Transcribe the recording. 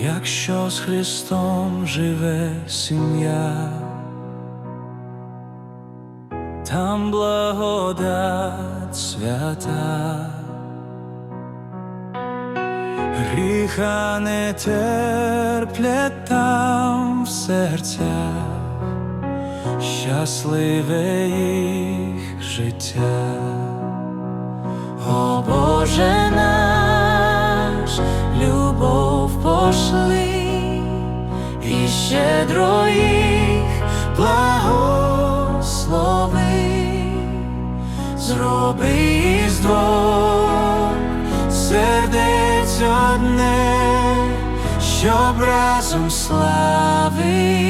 якщо з Христом живе сім'я, там благодать свята, гріха не терплять там в серцях, щасливе їх життя. О Боже любов пошли і щедро їх благослови, зроби із двох сердець одне, щоб разом славили